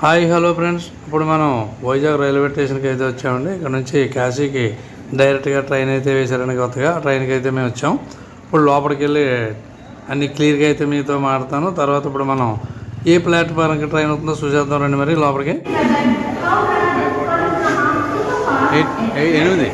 Hi hello friends. ఇప్పుడు మనం Vizag railway స్టేషన్కి అయితే వచ్చామండి. ఇక్కడ నుంచి కాశీకి డైరెక్ట్గా ట్రైన్ అయితే వేశారని కొత్తగా. ట్రైన్కి అయితే మేము వచ్చాం. ఇప్పుడు లోపలికి వెళ్ళి అన్ని క్లియర్గా అయితే మీతో మాడతాను తర్వాత ఇప్పుడు మనం ఏ ప్లాట్ఫారంకి ట్రైన్ అవుతుందో చూసేద్దాం రండి మరి లోపలికి. ఎనిమిది?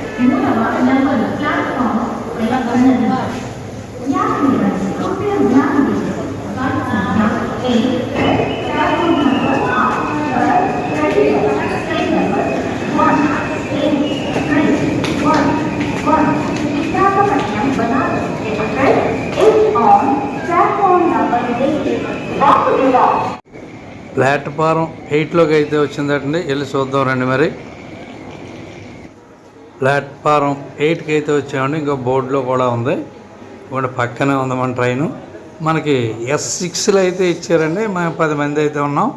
ప్లాట్ఫారం ఎయిట్లోకి అయితే వచ్చిందటండి. వెళ్ళి చూద్దాం రండి మరి. ప్లాట్ఫారం ఎయిట్కి అయితే వచ్చామండి. ఇంకో బోర్డులో కూడా ఉంది. ఇక్కడ పక్కనే ఉంది మన ట్రైను. మనకి ఎస్ సిక్స్లో అయితే ఇచ్చారండి. మేము పది మంది అయితే ఉన్నాం.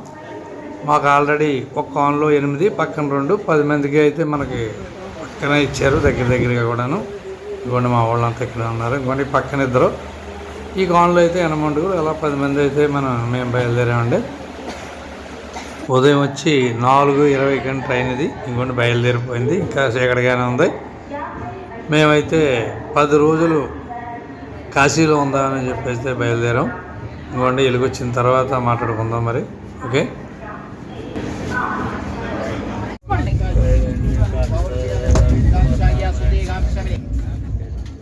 మాకు ఆల్రెడీ ఒక కాన్లో ఎనిమిది పక్కన రెండు. పది మందికి అయితే మనకి పక్కనే ఇచ్చారు దగ్గర దగ్గరగా కూడాను. ఇంకోండి మా వాళ్ళంతా ఇక్కడ ఉన్నారు. ఇంకోండి పక్కన ఇద్దరు. ఈ కాన్లో అయితే ఎనమండుగురు అలా పది మంది అయితే మనం మేము బయలుదేరామండి. ఉదయం వచ్చి నాలుగు ఇరవై కానీ ట్రైన్ ఇది ఇంకొండి బయలుదేరిపోయింది. ఇంకా చీకటిగానే ఉంది. మేమైతే పది రోజులు కాశీలో ఉందామని చెప్పేసి బయలుదేరాం. ఇంకోండి ఇల్లుకి వచ్చిన తర్వాత మాట్లాడుకుందాం మరి. ఓకే?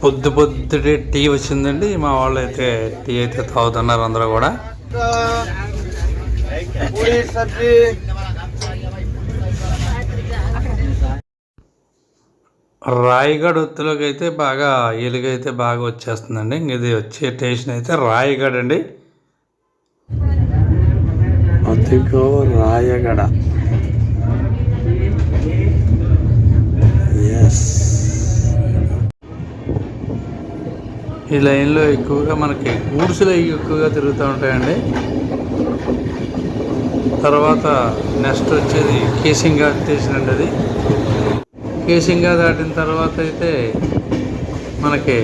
పొద్దు పొద్దుటే టీ వచ్చిందండి. మా వాళ్ళు అయితే టీ అయితే తాగుతున్నారు అందరూ కూడా. पूरी सब्जी రాయగఢ్ ఒత్తులోకి అయితే బాగా ఎలుగైతే బాగా వచ్చేస్తుందండి ఇంక ఇది వచ్చే స్టేషన్ అయితే రాయగఢ్ అండి అదిగో రాయగడ ఎస్ ఈ లైన్లో ఎక్కువగా మనకి గూడ్సులు అవి ఎక్కువగా తిరుగుతూ ఉంటాయండి తర్వాత నెక్స్ట్ వచ్చేది కేసింగా స్టేషన్ అండి అది. కేసింగా దాటిన తర్వాత అయితే మనకి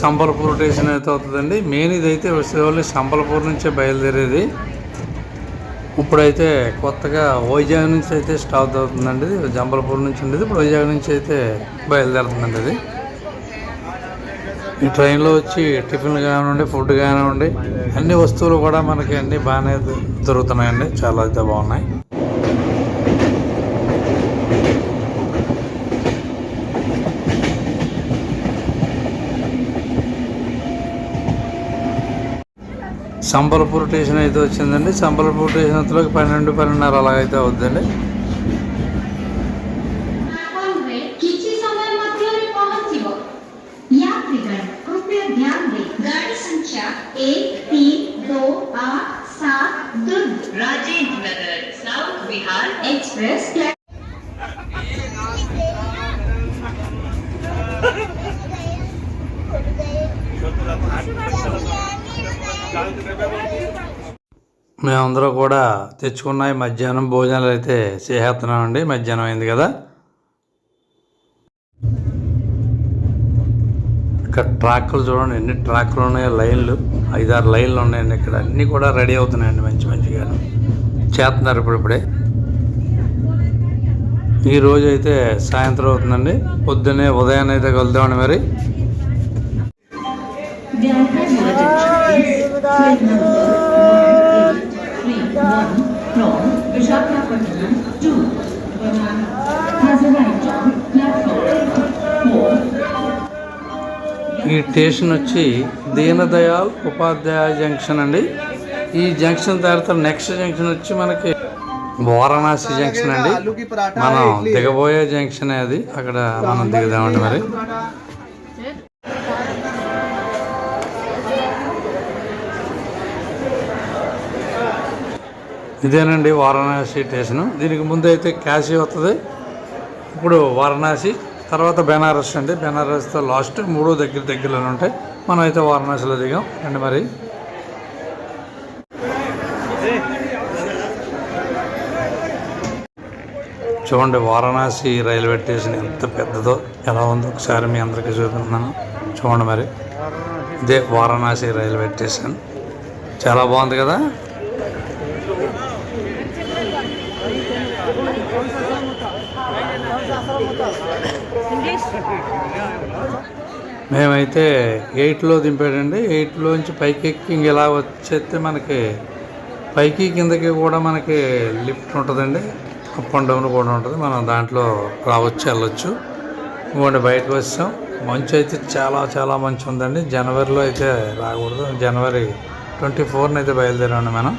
సంబల్పూర్ స్టేషన్ అయితే అవుతుందండి. మెయిన్ ఇదైతే ఓన్లీ సంబల్పూర్ నుంచే బయలుదేరేది. ఇప్పుడైతే కొత్తగా వైజాగ్ నుంచి అయితే స్టార్ట్ అవుతుందండి. ఇది జంబల్పూర్ నుంచి ఉండేది. ఇప్పుడు వైజాగ్ నుంచి అయితే బయలుదేరుతుందండి అది. ఈ ట్రైన్లో వచ్చి టిఫిన్ కానివ్వండి ఫుడ్ కానివ్వండి అన్ని వస్తువులు కూడా మనకి అన్ని బాగానే దొరుకుతున్నాయండి. చాలా అయితే బాగున్నాయి. సంబల్పూర్ స్టేషన్ అయితే వచ్చిందండి. సంబల్పూర్ స్టేషన్ అంతలోకి పన్నెండు పన్నెండున్నర అలాగైతే అవుద్దండి. మేమందరూ కూడా తెచ్చుకున్నాయి. మధ్యాహ్నం భోజనాలు అయితే చేసేస్తున్నామండి మధ్యాహ్నం అయింది కదా. ఇక్కడ ట్రాక్లు చూడండి. ఎన్ని ట్రాక్లు ఉన్నాయో? లైన్లు. ఐదారు లైన్లు ఉన్నాయండి ఇక్కడ. అన్నీ కూడా రెడీ అవుతున్నాయండి మంచి మంచిగా. చేస్తున్నారు ఇప్పుడు ఇప్పుడే. ఈ రోజు అయితే సాయంత్రం అవుతుందండి. పొద్దున్నే ఉదయాన్నే అయితే కలుద్దామండి మరి. From to ఈ స్టేషన్ వచ్చి దీనదయాల్ ఉపాధ్యాయ జంక్షన్ అండి. ఈ జంక్షన్ తర్వాత నెక్స్ట్ జంక్షన్ వచ్చి మనకి వారణాసి జంక్షన్ అండి. మనం దిగబోయే జంక్షన్ అది. అక్కడ మనం దిగుదామండి మరి. ఇదేనండి వారణాసి స్టేషను. దీనికి ముందు అయితే కాశీ వస్తుంది ఇప్పుడు వారణాసి తర్వాత బెనారస్ అండి. బెనారస్తో లాస్ట్ మూడు దగ్గర దగ్గరలోనే ఉంటాయి. మనం అయితే వారణాసిలో దిగాం. అండి మరి. చూడండి వారణాసి రైల్వే స్టేషన్ ఎంత పెద్దదో ఎలా ఉందో ఒకసారి మీ అందరికీ చూపిస్తున్నాను. చూడండి మరి. ఇదే వారణాసి రైల్వే స్టేషన్. చాలా బాగుంది కదా? మేమైతే ఎయిట్లో దింపాడండి. ఎయిట్లోంచి పైకి ఎక్కి ఇంక ఇలా వచ్చేస్తే మనకి పైకి కిందకి కూడా మనకి లిఫ్ట్ ఉంటుందండి. అప్ అండ్ డౌన్ కూడా ఉంటుంది. మనం దాంట్లో రావచ్చు వెళ్ళొచ్చు. ఇవ్వండి బయటకు వచ్చాం మంచు అయితే చాలా చాలా మంచి ఉందండి. జనవరిలో అయితే రాకూడదు. జనవరి ట్వంటీ ఫోర్న అయితే బయలుదేరామండి మనం.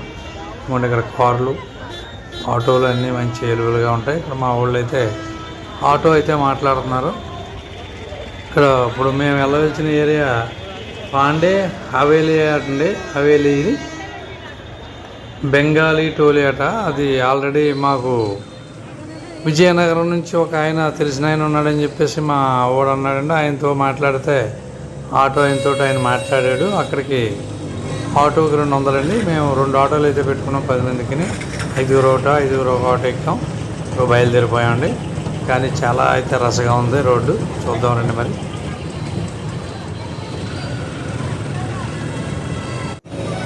ఇవ్వండి ఇక్కడ కార్లు ఆటోలు అన్నీ మంచి ఎలువలుగా ఉంటాయి. ఇక్కడ మా వాళ్ళు అయితే ఆటో అయితే మాట్లాడుతున్నారు. ఇక్కడ ఇప్పుడు మేము వెళ్ళవలసిన ఏరియా పాండే హవేలీ అండి. హవేలీ ఇది బెంగాలీ టోలీ అట. అది ఆల్రెడీ మాకు విజయనగరం నుంచి ఒక ఆయన తెలిసిన ఆయన ఉన్నాడని చెప్పేసి మా వాడు అన్నాడండి. ఆయనతో మాట్లాడితే ఆటో ఆయనతో ఆయన మాట్లాడాడు. అక్కడికి ఆటోకి రెండు వందలండి. మేము రెండు ఆటోలు అయితే పెట్టుకున్నాం. పది మందికి ఐదుగురు ఒకటో ఐదుగురు ఒక ఆటో ఎక్కాం. బయలుదేరిపోయామండి. కానీ చాలా అయితే రసగా ఉంది రోడ్డు. చూద్దాం రండి మరి.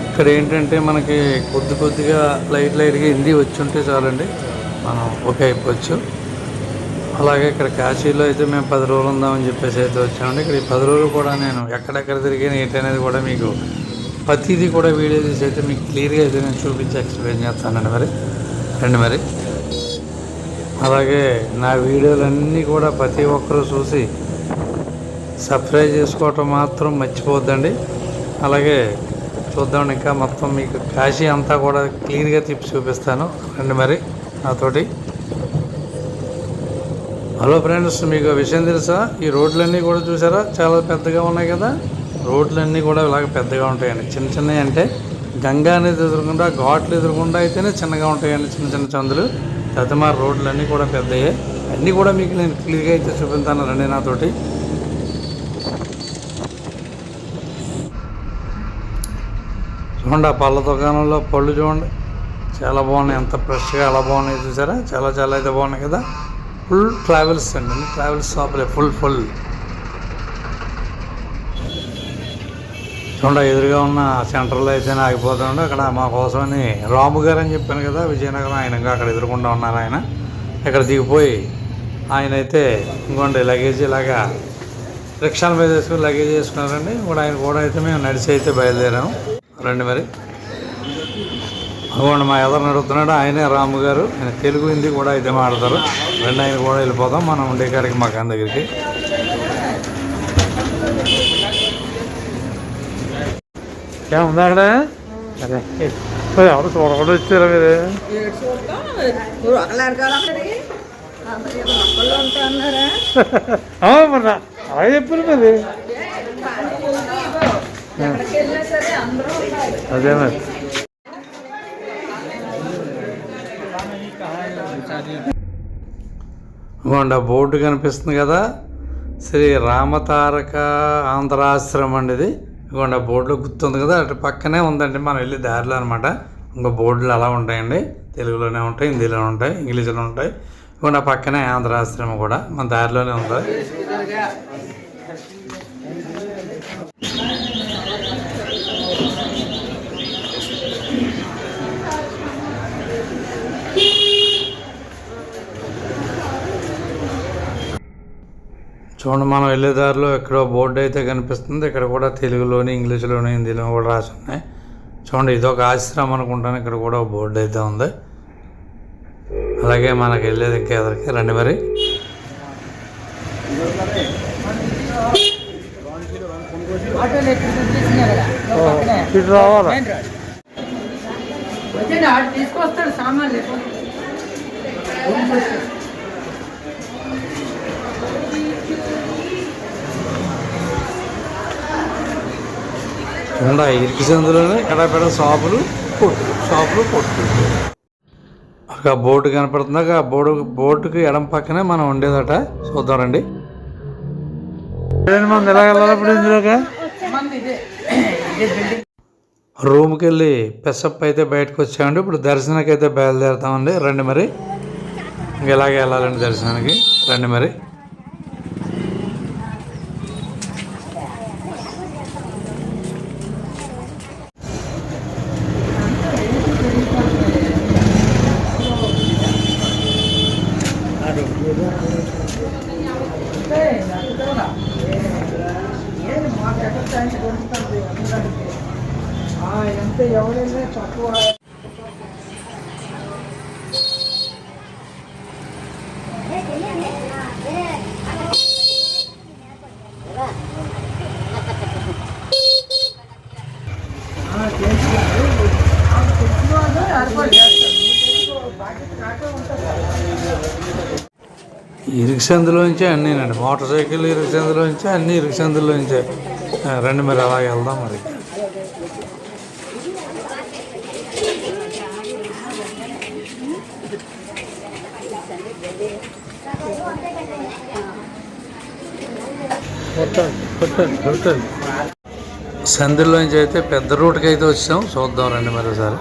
ఇక్కడ ఏంటంటే మనకి కొద్ది కొద్దిగా లైట్ లైట్గా హిందీ వచ్చి ఉంటే చాలండి. మనం ఓకే అయిపోవచ్చు అలాగే ఇక్కడ కాశీలో అయితే మేము పది రోజులు ఉందామని చెప్పేసి అయితే వచ్చామండి. ఇక్కడ ఈ పది రోజులు కూడా నేను ఎక్కడెక్కడ తిరిగాను ఏంటి అనేది కూడా మీకు ప్రతిదీ కూడా వీడియో తీసి అయితే మీకు క్లియర్గా అయితే నేను చూపించి ఎక్స్ప్లెయిన్ చేస్తానండి మరి. రండి మరి. అలాగే నా వీడియోలన్నీ కూడా ప్రతి ఒక్కరూ చూసి సబ్స్క్రైబ్ చేసుకోవటం మాత్రం మర్చిపోద్దండి అలాగే చూద్దాం ఇంకా మొత్తం మీకు కాశీ అంతా కూడా క్లీన్గా తిప్పి చూపిస్తాను. రండి మరి నాతోటి. హలో ఫ్రెండ్స్ మీకు విషయం తెలుసా? ఈ రోడ్లన్నీ కూడా చూసారా? చాలా పెద్దగా ఉన్నాయి కదా? రోడ్లన్నీ కూడా ఇలాగ పెద్దగా ఉంటాయండి. చిన్న చిన్నవి అంటే గంగా అనేది ఎదురకుండా ఘాట్లు ఎదురకుండా అయితేనే చిన్నగా ఉంటాయండి. చిన్న చిన్న చందులు. తర్వాత మా రోడ్లన్నీ కూడా పెద్దయే. అన్నీ కూడా మీకు నేను క్లియర్గా అయితే చూపిస్తాను రండి నాతోటి. చూడండి ఆ పళ్ళ దుకాణంలో పళ్ళు చూడండి. చాలా బాగున్నాయి. ఎంత ఫ్రెష్గా అలా బాగున్నాయి చూసారా? చాలా చాలా అయితే బాగున్నాయి కదా. ఫుల్ ట్రావెల్స్ అండి. అన్ని ట్రావెల్స్ షాపులే. Full full. చూడండి ఎదురుగా ఉన్న సెంటర్లో అయితే ఆగిపోతుండే. అక్కడ మా కోసమని రాము గారు అని చెప్పాను కదా విజయనగరం ఆయన ఇంకా అక్కడ ఎదురుకుండా ఉన్నారు ఆయన. ఇక్కడ దిగిపోయి ఆయన అయితే ఇంకోండి లగేజ్ ఇలాగా రిక్షాల మీద వేసుకుని లగేజ్ వేసుకున్నారండి. ఇప్పుడు ఆయన కూడా అయితే మేము నడిచి అయితే బయలుదేరాము. రండి మరి. అదిగోండి మా ఎదరు నడుపుతున్నాడు ఆయనే రాము గారు. ఆయన తెలుగు హిందీ కూడా అయితే మాడతారు రెండు ఆయన కూడా వెళ్ళిపోతాం మనం ఉండే కాడికి మకాన్ దగ్గరికి. ఏముందా అక్కడ? అదే ఎవరు చూడకుండా వచ్చారా మీరు? నువ్వు ఒకళ్ళు మరి నా- చెప్పారు మరి. అదే మరి. ఇదిగోండి బోర్డు కనిపిస్తుంది కదా? శ్రీ రామతారక ఆంధ్రాశ్రమం అండి ఇది. ఇదిగోండి ఆ బోర్డులో గుర్తుంది కదా అటు పక్కనే ఉందండి మనం వెళ్ళి దారిలో అనమాట ఇంకో బోర్డులు అలా ఉంటాయండి. తెలుగులోనే ఉంటాయి హిందీలోనే ఉంటాయి ఇంగ్లీష్లో ఉంటాయి. ఇదిగోండి ఆ పక్కనే ఆంధ్రాశ్రమం కూడా మన దారిలోనే ఉంది. చూడండి మనం వెళ్ళే దారిలో ఎక్కడో బోర్డు అయితే కనిపిస్తుంది. ఇక్కడ కూడా తెలుగులోని ఇంగ్లీష్లోని హిందీలో కూడా రాసి ఉన్నాయి చూడండి ఇదొక ఆశ్రమం అనుకుంటాను. ఇక్కడ కూడా బోర్డు అయితే ఉంది. అలాగే మనకి వెళ్ళేది ఇంకా ఎదరికి రండి మరి. ఇటు రావాలా? తీసుకొస్తాడు సామాన్లు. చూడండి ఆ ఇరికి సందులోనే ఎడపెడ షాపులు? కొట్టు షాపులు కొట్టు. ఒక బోర్డు కనపడుతుందాక ఆ బోర్డు బోర్డుకి ఎడం పక్కనే మనం ఉండేదట. చూద్దాం రండి. మంది ఎలా వెళ్ళాలి ఇప్పుడు ఇందులోగా రూమ్కి వెళ్ళి పెసప్ అయితే బయటకు వచ్చామండి. ఇప్పుడు దర్శనానికి అయితే బయలుదేరుతామండి. రండి మరి. ఇంక ఇలాగే వెళ్ళాలండి దర్శనానికి? రండి మరి ఆయన దొరుకుతుంది అందడానికి ఎంత ఎవరైనా తక్కువ ఆ, చేస్తున్నారు. ఆ, తెలిసిన వాళ్ళు ఏర్పాటు చేస్తారు. మీకు బాధ్యత నాకే ఉంటుంది ఇరుకు సందులోంచే అన్నీనండి మోటార్ సైకిల్ ఇరుకు సందులోంచే అన్నీ ఇరుకు సందులోంచే రండి మరి అలాగే వెళ్దాం మరి. సందులోంచి అయితే పెద్ద రూట్కి అయితే వచ్చాం. చూద్దాం రండి మరి ఒకసారి.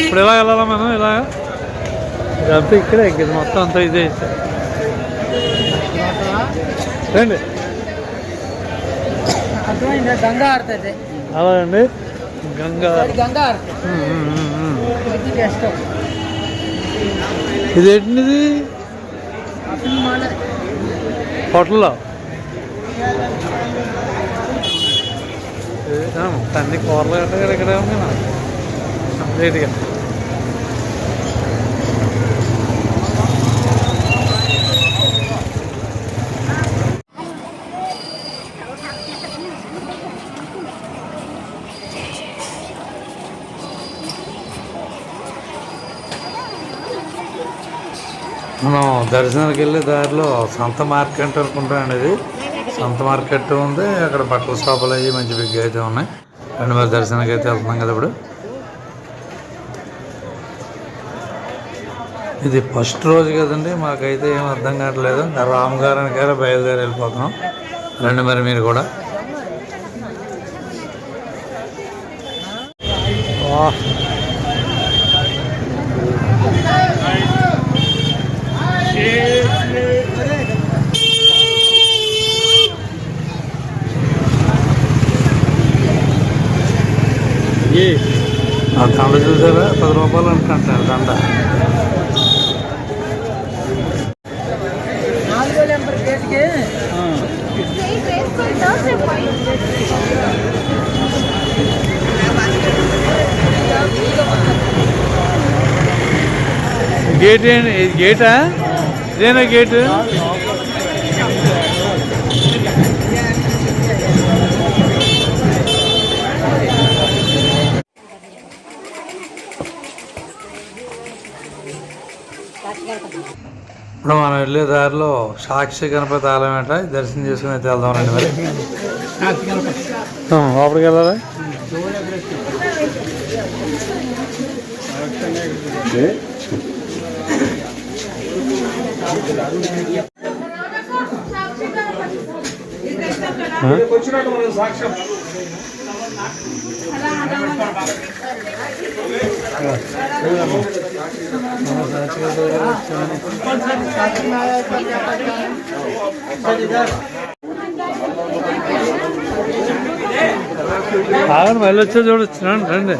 ఇప్పుడు ఎలా వెళ్ళాలా మనం? ఇలాగా? ఇదంతా ఇక్కడే ఎక్కింది మొత్తం అంతా ఇదే రండి. గంగా ఆడుతుంది అలా అండి గంగా గంగా. ఇది మన హోటల్లో అన్ని కూరలు గట్ట ఇక్కడే ఉంది మనం దర్శనానికి వెళ్ళే దారిలో సంత మార్కెట్ అనుకుంటాం ఇది. సంత మార్కెట్ ఉంది అక్కడ బట్టల షాపులు అవి మంచి బిగ్ అయితే ఉన్నాయి. రెండు మరి దర్శనానికి అయితే వెళ్తున్నాం కదా ఇప్పుడు. ఇది ఫస్ట్ రోజు కదండి మాకైతే ఏం అర్థం కావట్లేదు. రామగారానికైనా బయలుదేరి వెళ్ళిపోతున్నాం. రండి మరి మీరు కూడా. వాహ్. ఆ దండ చూసారా పది రూపాయలు అంటున్నారు దండ. గేట్ ఏంటి? గేటా? ఇదేనా గేటు? ఇప్పుడు మనం వెళ్ళే దారిలో సాక్షి గణపతి ఆలయం ఏంట దర్శనం చేసుకుని అయితే వెళ్దాం రండి మరి. లోపలికి వెళ్ళాలా ఆ? ఆగండి మళ్ళీ వచ్చే చూడొచ్చు రండి రండి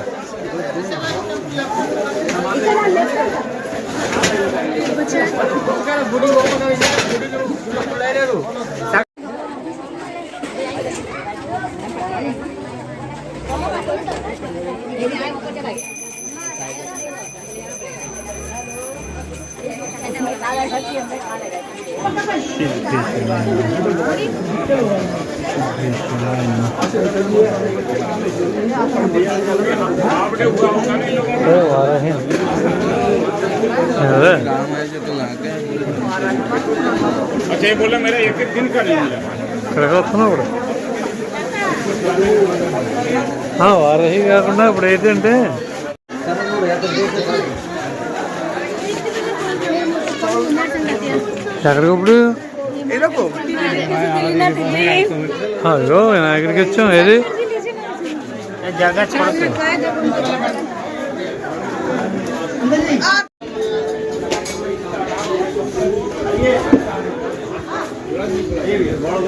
ఏ, వారాహి. అదే अच्छा ये बोला मेरा एक एक दिन का नहीं मिला ఇక్కడికి వస్తున్నావు ఇప్పుడు ఆ, వారాహి కాకుండా ఇప్పుడు ఏంటంటే ఎక్కడికి ఇప్పుడు అయ్యో వినాయకుడికి వచ్చాం ఏది जगह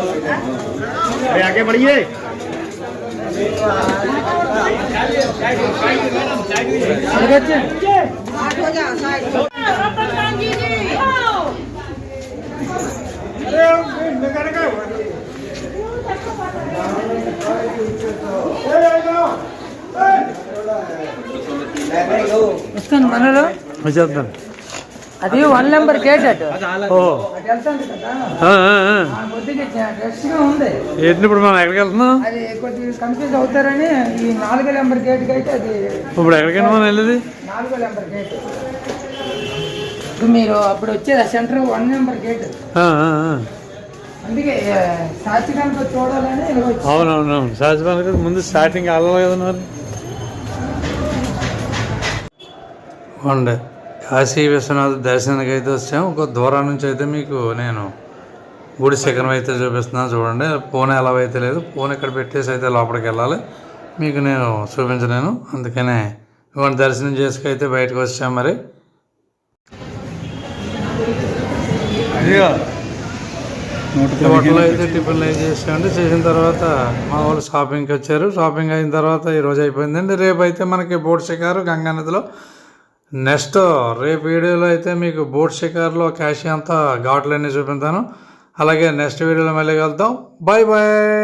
अरे आगे बढ़िए। अरे అది వన్ నెంబర్ గేట్ అటు. ఇప్పుడు మనం ఎక్కడికి వెళ్తున్నాం? కొద్దిగా కన్ఫ్యూజ్ అవుతారని ఈ నాలుగో నెంబర్ గేట్ అయితే అది ఇప్పుడు ఎక్కడికైనా మనం వెళ్ళేది? నాలుగో నెంబర్ గేట్ మీరు అప్పుడు వచ్చేది ఆ సెంటర్ వన్ నెంబర్ గేట్ అవునవునవును. సహజమైన కదా ముందు స్టార్టింగ్ కదా మరి? ఉండే. కాశీ విశ్వనాథ్ దర్శనానికి అయితే వచ్చాము ఒక దూరం నుంచి అయితే మీకు నేను గుడి శిఖరం అయితే చూపిస్తున్నాను చూడండి. ఫోన్ ఎలా అయితే లేదు ఫోన్ ఇక్కడ పెట్టేసి అయితే లోపలికి వెళ్ళాలి. మీకు నేను చూపించలేను. అందుకనే ఇవాళ దర్శనం చేసుకు అయితే బయటకు వచ్చాం మరి. హోటల్లో అయితే టిఫిన్లు అయితే చేసామండి చేసిన తర్వాత మా వాళ్ళు షాపింగ్కి వచ్చారు. షాపింగ్ అయిన తర్వాత ఈ రోజు అయిపోయిందండి. రేపు అయితే మనకి బోట్ షికారు గంగా నదిలో. నెక్స్ట్ రేపు వీడియోలో అయితే మీకు బోట్ షికార్లో క్యాష్ అంతా ఘాట్లన్నీ చూపిస్తాను. అలాగే నెక్స్ట్ వీడియోలో మళ్ళీ కలుద్దాం. Bye bye